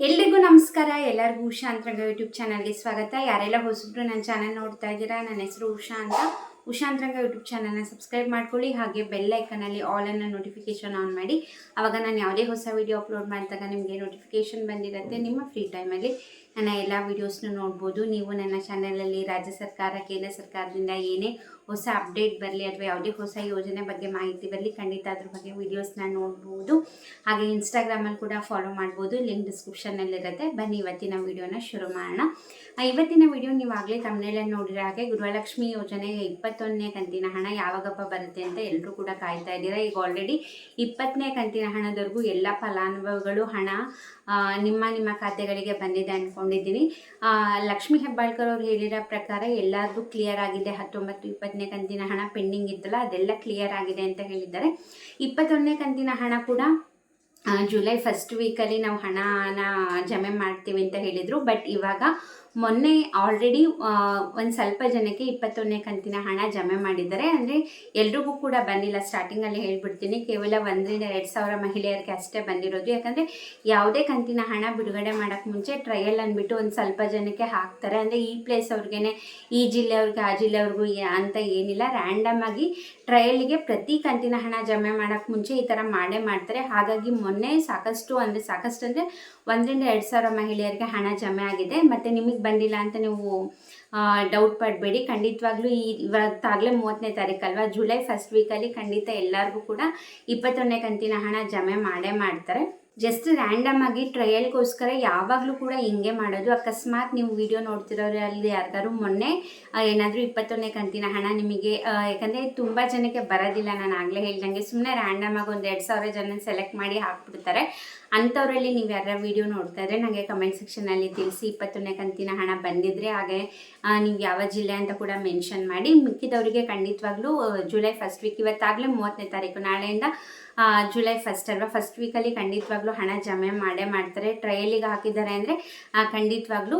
ಎಲ್ರಿಗೂ ನಮಸ್ಕಾರ. ಎಲ್ಲರಿಗೂ ಉಷಾ ಅಂತರಂಗ ಯೂಟ್ಯೂಬ್ ಚಾನಲ್ಗೆ ಸ್ವಾಗತ. ಯಾರೆಲ್ಲ ಹೊಸಬ್ರು ನನ್ನ ಚಾನಲ್ ನೋಡ್ತಾ ಇದ್ದೀರಾ, ನನ್ನ ಹೆಸರು ಉಷಾ ಅಂತ. ಉಷಾ ಅಂತರಂಗ ಯೂಟ್ಯೂಬ್ ಚಾನಲ್ನ ಸಬ್ಸ್ಕ್ರೈಬ್ ಮಾಡ್ಕೊಳ್ಳಿ, ಹಾಗೆ ಬೆಲ್ ಐಕನಲ್ಲಿ ಆಲ್ ಅನ್ನ ನೋಟಿಫಿಕೇಶನ್ ಆನ್ ಮಾಡಿ. ಆವಾಗ ನಾನು ಯಾವುದೇ ಹೊಸ ವೀಡಿಯೋ ಅಪ್ಲೋಡ್ ಮಾಡಿದಾಗ ನಿಮಗೆ ನೋಟಿಫಿಕೇಶನ್ ಬಂದಿರುತ್ತೆ. ನಿಮ್ಮ ಫ್ರೀ ಟೈಮಲ್ಲಿ ನನ್ನ ಎಲ್ಲ ವೀಡಿಯೋಸ್ನು ನೋಡ್ಬೋದು. ನೀವು ನನ್ನ ಚಾನಲಲ್ಲಿ ರಾಜ್ಯ ಸರ್ಕಾರ, ಕೇಂದ್ರ ಸರ್ಕಾರದಿಂದ ಏನೇ ಹೊಸ ಅಪ್ಡೇಟ್ ಬರಲಿ ಅಥವಾ ಯಾವುದೇ ಹೊಸ ಯೋಜನೆ ಬಗ್ಗೆ ಮಾಹಿತಿ ಬರಲಿ, ಖಂಡಿತ ಅದ್ರ ಬಗ್ಗೆ ವೀಡಿಯೋಸ್ನ ನೋಡ್ಬೋದು. ಹಾಗೆ ಇನ್ಸ್ಟಾಗ್ರಾಮಲ್ಲಿ ಕೂಡ ಫಾಲೋ ಮಾಡ್ಬೋದು. ಲಿಂಕ್ ಡಿಸ್ಕ್ರಿಪ್ಷನಲ್ಲಿರುತ್ತೆ ಬನ್ನಿ, ಇವತ್ತಿನ ವೀಡಿಯೋನ ಶುರು ಮಾಡೋಣ. ಇವತ್ತಿನ ವಿಡಿಯೋ ನೀವಾಗಲೇ ನೋಡಿದ ನೋಡಿರೋ ಹಾಗೆ ಗೃಹಲಕ್ಷ್ಮಿ ಯೋಜನೆ ಇಪ್ಪತ್ತೊಂದನೇ ಕಂತಿನ ಹಣ ಯಾವಾಗಪ್ಪ ಬರುತ್ತೆ ಅಂತ ಎಲ್ಲರೂ ಕೂಡ ಕಾಯ್ತಾ ಇದ್ದೀರಾ. ಈಗ ಆಲ್ರೆಡಿ ಇಪ್ಪತ್ತನೇ ಕಂತಿನ ಹಣದವರೆಗೂ ಎಲ್ಲ ಫಲಾನುಭವಿಗಳು ಹಣ ನಿಮ್ಮ ನಿಮ್ಮ ಖಾತೆಗಳಿಗೆ ಬಂದಿದೆ ಅಂದ್ಕೊಂಡಿದ್ದೀನಿ. ಲಕ್ಷ್ಮೀ ಹೆಬ್ಬಾಳ್ಕರ್ ಅವ್ರು ಹೇಳಿರೋ ಪ್ರಕಾರ ಎಲ್ಲರಿಗೂ ಕ್ಲಿಯರ್ ಆಗಿದೆ. ಹತ್ತೊಂಬತ್ತು ಇಪ್ಪತ್ತನೇ ಕಂತಿನ ಹಣ ಪೆಂಡಿಂಗ್ ಇತ್ತಲ್ಲ ಅದೆಲ್ಲ ಕ್ಲಿಯರ್ ಆಗಿದೆ ಅಂತ ಹೇಳಿದ್ದಾರೆ. ಇಪ್ಪತ್ತೊಂದನೇ ಕಂತಿನ ಹಣ ಕೂಡ ಜುಲೈ ಫಸ್ಟ್ ವೀಕಲ್ಲಿ ನಾವು ಹಣನ ಜಮೆ ಮಾಡ್ತೀವಿ ಅಂತ ಹೇಳಿದರು. ಬಟ್ ಇವಾಗ ಮೊನ್ನೆ ಆಲ್ರೆಡಿ ಒಂದು ಸ್ವಲ್ಪ ಜನಕ್ಕೆ ಇಪ್ಪತ್ತೊಂದನೇ ಕಂತಿನ ಹಣ ಜಮೆ ಮಾಡಿದ್ದಾರೆ. ಅಂದರೆ ಎಲ್ರಿಗೂ ಕೂಡ ಬಂದಿಲ್ಲ. ಸ್ಟಾರ್ಟಿಂಗಲ್ಲಿ ಹೇಳ್ಬಿಡ್ತೀನಿ. ಕೇವಲ ಒಂದರಿಂದ ಎರಡು ಸಾವಿರ ಮಹಿಳೆಯರಿಗೆ ಅಷ್ಟೇ ಬಂದಿರೋದು. ಯಾಕಂದರೆ ಯಾವುದೇ ಕಂತಿನ ಹಣ ಬಿಡುಗಡೆ ಮಾಡೋಕ್ಕೆ ಮುಂಚೆ ಟ್ರಯಲ್ ಅಂದ್ಬಿಟ್ಟು ಒಂದು ಸ್ವಲ್ಪ ಜನಕ್ಕೆ ಹಾಕ್ತಾರೆ. ಅಂದರೆ ಈ ಪ್ಲೇಸ್ ಅವ್ರಿಗೇ ಈ ಜಿಲ್ಲೆಯವ್ರಿಗೆ ಆ ಜಿಲ್ಲೆಯವ್ರಿಗೂ ಅಂತ ಏನಿಲ್ಲ. ರ್ಯಾಂಡಮ್ ಆಗಿ ಟ್ರಯಲ್ಗೆ ಪ್ರತಿ ಕಂತಿನ ಹಣ ಜಮೆ ಮಾಡೋಕ್ಕೆ ಮುಂಚೆ ಈ ಥರ ಮಾಡೇ ಮಾಡ್ತಾರೆ. ಹಾಗಾಗಿ ಮೊನ್ನೆ ಸಾಕಷ್ಟು ಅಂದರೆ ಸಾಕಷ್ಟು ಅಂದರೆ ಒಂದರಿಂದ ಎರಡು ಸಾವಿರ ಮಹಿಳೆಯರಿಗೆ ಹಣ ಜಮೆ ಆಗಿದೆ. ಮತ್ತು ನಿಮಗೆ ಬಂದಿಲ್ಲ ಅಂತ ನೀವು ಡೌಟ್ ಪಡಬೇಡಿ. ಖಂಡಿತವಾಗ್ಲೂ ಈ ಇವತ್ತಾಗಲೇ ಮೂವತ್ತನೇ ತಾರೀಕು ಅಲ್ವಾ? ಜುಲೈ ಫಸ್ಟ್ ವೀಕಲ್ಲಿ ಖಂಡಿತ ಎಲ್ಲರಿಗೂ ಕೂಡ ಇಪ್ಪತ್ತೊಂದನೇ ಕಂತಿನ ಹಣ ಜಮೆ ಮಾಡೇ ಮಾಡ್ತಾರೆ. ಜಸ್ಟ್ ರ್ಯಾಂಡಮ್ ಆಗಿ ಟ್ರಯಲ್ಗೋಸ್ಕರ ಯಾವಾಗಲೂ ಕೂಡ ಹಿಂಗೆ ಮಾಡೋದು. ಅಕಸ್ಮಾತ್ ನೀವು ವಿಡಿಯೋ ನೋಡ್ತಿರೋರು ಅಲ್ಲಿ ಯಾರ್ದಾದ್ರು ಮೊನ್ನೆ ಏನಾದರೂ ಇಪ್ಪತ್ತೊಂದನೇ ಕಂತಿನ ಹಣ ನಿಮಗೆ ಯಾಕಂದರೆ ತುಂಬ ಜನಕ್ಕೆ ಬರೋದಿಲ್ಲ. ನಾನು ಆಗಲೇ ಹೇಳ್ದಂಗೆ ಸುಮ್ಮನೆ ರ್ಯಾಂಡಮ್ ಆಗಿ ಒಂದು ಎರಡು ಸಾವಿರ ಜನ ಸೆಲೆಕ್ಟ್ ಮಾಡಿ ಹಾಕ್ಬಿಡ್ತಾರೆ. ಅಂಥವರಲ್ಲಿ ನೀವು ಯಾರ ವಿಡಿಯೋ ನೋಡ್ತಾ ಇದ್ರೆ ನನಗೆ ಕಮೆಂಟ್ ಸೆಕ್ಷನಲ್ಲಿ ತಿಳಿಸಿ ಇಪ್ಪತ್ತೊಂದನೇ ಕಂತಿನ ಹಣ ಬಂದಿದ್ರೆ ಹಾಗೆ ನೀವು ಯಾವ ಜಿಲ್ಲೆ ಅಂತ ಕೂಡ ಮೆನ್ಷನ್ ಮಾಡಿ ಮಿಕ್ಕಿದವರಿಗೆ ಖಂಡಿತವಾಗ್ಲೂ ಜುಲೈ ಫಸ್ಟ್ ವೀಕ್ ಇವತ್ತಾಗಲೇ ಮೂವತ್ತನೇ ತಾರೀಕು, ನಾಳೆಯಿಂದ ಜುಲೈ ಫಸ್ಟ್ ಅಲ್ವಾ? ಫಸ್ಟ್ ವೀಕಲ್ಲಿ ಖಂಡಿತವಾಗ್ಲೂ ಹಣ ಜಮೆ ಮಾಡೇ ಮಾಡ್ತಾರೆ. ಟ್ರಯಲಿಗೆ ಹಾಕಿದ್ದಾರೆ ಅಂದರೆ ಖಂಡಿತವಾಗ್ಲೂ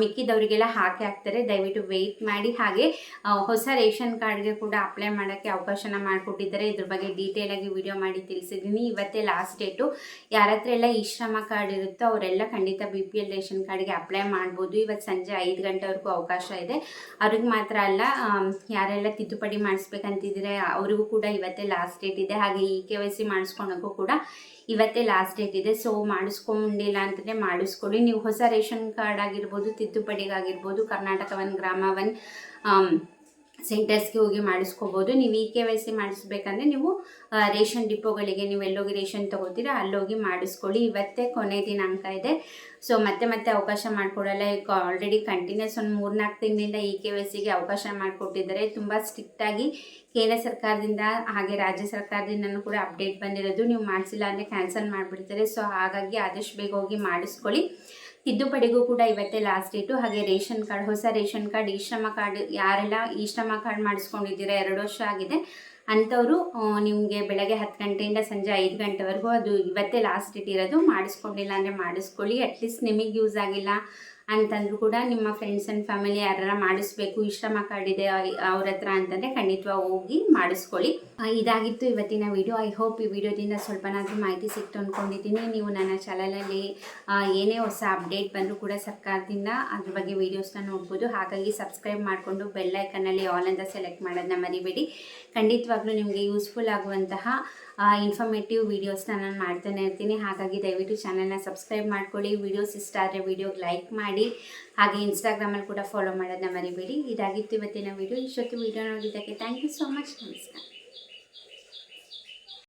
ಮಿಕ್ಕಿದವರಿಗೆಲ್ಲ ಹಾಕಿ ಹಾಕ್ತಾರೆ. ದಯವಿಟ್ಟು ವೆಯ್ಟ್ ಮಾಡಿ. ಹಾಗೆ ಹೊಸ ರೇಷನ್ ಕಾರ್ಡ್ಗೆ ಕೂಡ ಅಪ್ಲೈ ಮಾಡೋಕ್ಕೆ ಅವಕಾಶನ ಮಾಡಿಕೊಟ್ಟಿದ್ದಾರೆ. ಇದ್ರ ಬಗ್ಗೆ ಡೀಟೇಲ್ ಆಗಿ ವಿಡಿಯೋ ಮಾಡಿ ತಿಳಿಸಿದ್ದೀನಿ. ಇವತ್ತೇ ಲಾಸ್ಟ್ ಡೇಟು ಯಾರ ಹತ್ರ ಎಲ್ಲ ಈ ಶ್ರಮ ಕಾರ್ಡ್ ಇರುತ್ತೋ ಅವರೆಲ್ಲ ಖಂಡಿತ ಬಿ ಪಿ ಎಲ್ ರೇಷನ್ ಕಾರ್ಡ್ಗೆ ಅಪ್ಲೈ ಮಾಡ್ಬೋದು. ಇವತ್ತು ಸಂಜೆ ಐದು ಗಂಟೆವರೆಗೂ ಅವಕಾಶ ಇದೆ. ಅವ್ರಿಗೆ ಮಾತ್ರ ಅಲ್ಲ ಯಾರೆಲ್ಲ ತಿದ್ದುಪಡಿ ಮಾಡಿಸ್ಬೇಕಂತಿದ್ರೆ ಅವರಿಗೂ ಕೂಡ ಇವತ್ತೇ ಲಾಸ್ಟ್ ಡೇಟ್ ಇದೆ. ಹಾಗೆ ಇ ಕೆ ವೈ ಸಿ ಮಾಡಿಸ್ಕೊಳಕ್ಕೂ ಕೂಡ ಇವತ್ತೇ ಲಾಸ್ಟ್ ಡೇಟ್ ಇದೆ. ಸೊ ಮಾಡಿಸ್ಕೊಂಡಿಲ್ಲ ಅಂತಂದರೆ ಮಾಡಿಸ್ಕೊಳ್ಳಿ. ನೀವು ಹೊಸ ರೇಷನ್ ಕಾರ್ಡ್ ಆಗಿರ್ಬೋದು ತಿದ್ದುಪಡಿಗಾಗಿರ್ಬೋದು ಕರ್ನಾಟಕ ಒನ್ ಗ್ರಾಮ ಒನ್ ಸೆಂಟರ್ಸ್ಗೆ ಹೋಗಿ ಮಾಡಿಸ್ಕೋಬೋದು. ನೀವು ಇ ಕೆ ವೈ ಸಿ ಮಾಡಿಸ್ಬೇಕಂದ್ರೆ ನೀವು ರೇಷನ್ ಡಿಪೋಗಳಿಗೆ ನೀವು ಎಲ್ಲೋಗಿ ರೇಷನ್ ತೊಗೋತೀರಾ, ಅಲ್ಲೋಗಿ ಮಾಡಿಸ್ಕೊಳ್ಳಿ. ಇವತ್ತೇ ಕೊನೆ ದಿನಾಂಕ ಇದೆ. ಸೊ, ಮತ್ತೆ ಮತ್ತೆ ಅವಕಾಶ ಮಾಡಿಕೊಡಲ್ಲ. ಈಗ ಆಲ್ರೆಡಿ ಕಂಟಿನ್ಯೂಸ್ ಒಂದು ಮೂರ್ನಾಲ್ಕು ತಿಂಗಳಿಂದ ಇ ಕೆ ವೈ ಸಿಗೆ ಅವಕಾಶ ಮಾಡಿಕೊಟ್ಟಿದ್ದಾರೆ. ತುಂಬ ಸ್ಟ್ರಿಕ್ಟಾಗಿ ಕೇಂದ್ರ ಸರ್ಕಾರದಿಂದ, ಹಾಗೆ ರಾಜ್ಯ ಸರ್ಕಾರದಿಂದನೂ ಕೂಡ ಅಪ್ಡೇಟ್ ಬಂದಿರೋದು. ನೀವು ಮಾಡಿಸಿಲ್ಲ ಅಂದರೆ ಕ್ಯಾನ್ಸಲ್ ಮಾಡಿಬಿಡ್ತಾರೆ. ಸೊ, ಹಾಗಾಗಿ ಆದಷ್ಟು ಬೇಗ ಹೋಗಿ ಮಾಡಿಸ್ಕೊಳ್ಳಿ. ತಿದ್ದುಪಡಿಗೂ ಕೂಡ ಇವತ್ತೇ ಲಾಸ್ಟ್ ಡೇಟು ಹಾಗೆ ರೇಷನ್ ಕಾರ್ಡ್ ಹೊಸ ration card E Shram card ಯಾರೆಲ್ಲ ಈ ಶ್ರಮ ಕಾರ್ಡ್ ಮಾಡಿಸ್ಕೊಂಡಿದ್ದೀರಾ ಎರಡು ವರ್ಷ ಆಗಿದೆ. ಅಂಥವರು ನಿಮಗೆ ಬೆಳಗ್ಗೆ ಹತ್ತು ಗಂಟೆಯಿಂದ ಸಂಜೆ ಐದು ಗಂಟೆವರೆಗೂ ಅದು ಇವತ್ತೇ ಲಾಸ್ಟ್ ಡೇಟ್ ಇರೋದು. ಮಾಡಿಸ್ಕೊಂಡಿಲ್ಲ ಅಂದರೆ ಮಾಡಿಸ್ಕೊಳ್ಳಿ. ಅಟ್ಲೀಸ್ಟ್ ನಿಮಗೆ ಯೂಸ್ ಆಗಿಲ್ಲ. ಅಂತಂದ್ರೂ ಕೂಡ ನಿಮ್ಮ ಫ್ರೆಂಡ್ಸ್ ಆ್ಯಂಡ್ ಫ್ಯಾಮಿಲಿ ಯಾರ ಮಾಡಿಸ್ಬೇಕು ಈ ಶ್ರಮ ಕಾರ್ಡ್ ಇದೆ ಅವ್ರ ಹತ್ರ ಅಂತಂದರೆ ಖಂಡಿತವಾಗಿ ಹೋಗಿ ಮಾಡಿಸ್ಕೊಳ್ಳಿ. ಇದಾಗಿತ್ತು ಇವತ್ತಿನ ವಿಡಿಯೋ ಐ ಹೋಪ್ ಈ ವಿಡಿಯೋದಿಂದ ಸ್ವಲ್ಪನಾದರೂ ಮಾಹಿತಿ ಸಿಕ್ತು ಅಂದ್ಕೊಂಡಿದ್ದೀನಿ ನೀವು ನನ್ನ ಚಾನಲಲ್ಲಿ ಏನೇ ಹೊಸ ಅಪ್ಡೇಟ್ ಬಂದರೂ ಕೂಡ ಸರ್ಕಾರದಿಂದ ಅದ್ರ ಬಗ್ಗೆ ವೀಡಿಯೋಸ್ನ ನೋಡ್ಬೋದು. ಹಾಗಾಗಿ ಸಬ್ಸ್ಕ್ರೈಬ್ ಮಾಡಿಕೊಂಡು ಬೆಲ್ ಐಕನ್ನಲ್ಲಿ ಆಲ್ ಅಂತ ಸೆಲೆಕ್ಟ್ ಮಾಡೋದನ್ನ ಮರಿಬೇಡಿ. ಖಂಡಿತವಾಗ್ಲೂ ನಿಮಗೆ ಯೂಸ್ಫುಲ್ ಆಗುವಂತಹ ಇನ್ಫಾರ್ಮೇಟಿವ್ ವೀಡಿಯೋಸ್ನ ನಾನು ಮಾಡ್ತಾನೆ ಇರ್ತೀನಿ ಹಾಗಾಗಿ ದಯವಿಟ್ಟು ಚಾನಲ್ನ ಸಬ್ಸ್ಕ್ರೈಬ್ ಮಾಡ್ಕೊಳ್ಳಿ. ವೀಡಿಯೋಸ್ ಇಷ್ಟ ಆದರೆ ವೀಡಿಯೋಗೆ ಲೈಕ್ ಮಾಡಿ. ಹಾಗೆ ಇನ್ಸ್ಟಾಗ್ರಾಮಲ್ಲಿ ಕೂಡ ಫಾಲೋ ಮಾಡೋದನ್ನ ಮರಿಬೇಡಿ. ಇದಾಗಿತ್ತು ಇವತ್ತಿನ ವೀಡಿಯೋ ಇಷ್ಟೊತ್ತು ವೀಡಿಯೋ ನೋಡಿದ್ದಕ್ಕೆ ಥ್ಯಾಂಕ್ ಯು ಸೋ ಮಚ್ ನಮಸ್ಕಾರ.